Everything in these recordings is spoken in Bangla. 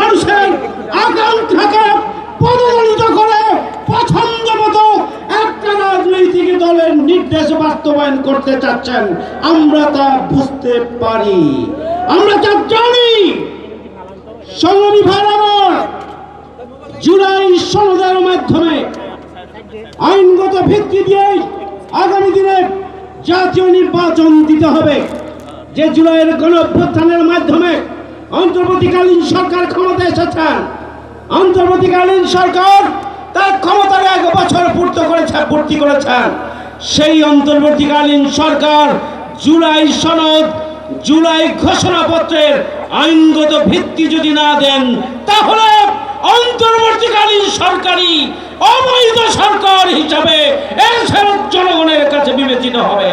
মানুষের আকাঙ্ক্ষাকে পদদলিত করে পছন্দ মতো একটা রাজনৈতিক দলের নির্দেশ বাস্তবায়ন করতে চাচ্ছেন। আমরা তা বুঝতে পারি। আমরা তা জানি সংগ্রামী ভাই জুলাই সনদের মাধ্যমে আইনগত ভিত্তি দিয়ে আগামী দিনে জাতীয় নির্বাচন দিতে হবে। যে জুলাইয়ের গণ মাধ্যমে অন্তর্বর্তীকালীন সরকার ক্ষমতা এসেছেন অন্তর্বর্তীকালীন সরকার তার ক্ষমতার এক বছর পূর্ত করেছে, পূর্তি করেছেন সেই অন্তর্বর্তীকালীন সরকার জুলাই সনদ, জুলাই ঘোষণাপত্রের আইনগত ভিত্তি যদি না দেন, তাহলে অন্তর্বর্তীকালীন সরকারি অবৈধ সরকার হিসাবে এসের জনগণের কাছে বিবেচিত হবে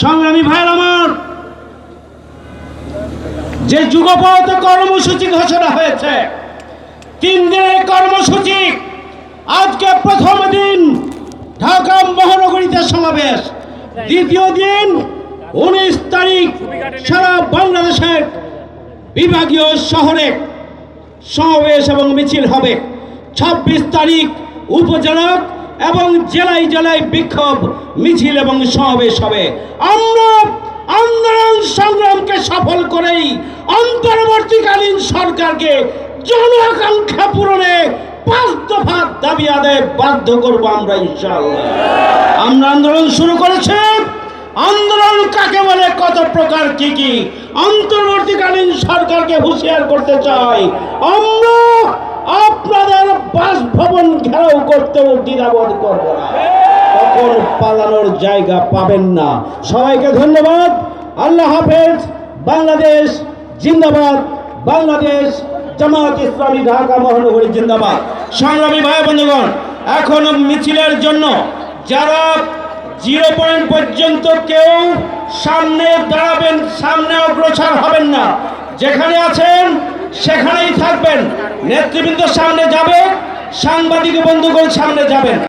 সংগ্রামী ভাইয়ের আমার যে যুগপথ কর্মসূচি ঘোষণা হয়েছে, তিন দিনের কর্মসূচি, আজকে প্রথম দিন ঢাকা মহানগরীতে সমাবেশ। দ্বিতীয় দিন উনিশ তারিখ সারা বাংলাদেশের বিভাগীয় শহরে সমাবেশ এবং মিছিল হবে। ছাব্বিশ তারিখ উপজেলা এবং জেলায় জেলায় বিক্ষোভ, মিছিল এবং সমাবেশ হবে। আমরা আন্দোলন সংগ্রামকে সফল করেই অন্তর্বর্তীকালীন সরকারকে জন আকাঙ্ক্ষা পূরণে পাঁচ দফা দাবি আদায় বাধ্য করব আমরা, ইনশাআল্লাহ। আমরা আন্দোলন শুরু করেছি। আন্দোলন কাকে বলে, কত প্রকার, কি কি? অন্তর্বর্তীকালীন সরকারকে হুঁশিয়ার করতে চাই। আমরা আপনাদের বাসভবন ঘেরাও করতেও দ্বিধাবোধ করব না। তখন পালানোর জায়গা পাবেন না। সবাইকে ধন্যবাদ। আল্লাহ হাফেজ, বাংলাদেশ জিন্দাবাদ। বাংলাদেশ জামাত ইসলামী ঢাকা মহানগরী জিন্দাবাদ। সংগ্রামী ভাই বন্ধুগণ, এখন মিছিলের জন্য যারা জিরো পয়েন্ট পর্যন্ত কেউ সামনে দাঁড়াবেন, সামনে অগ্রসর হবেন না। যেখানে আছেন, সেখানেই থাকবেন। নেতৃবৃন্দ সামনে যাবে, সাংবাদিক বন্ধুগণ সামনে যাবেন।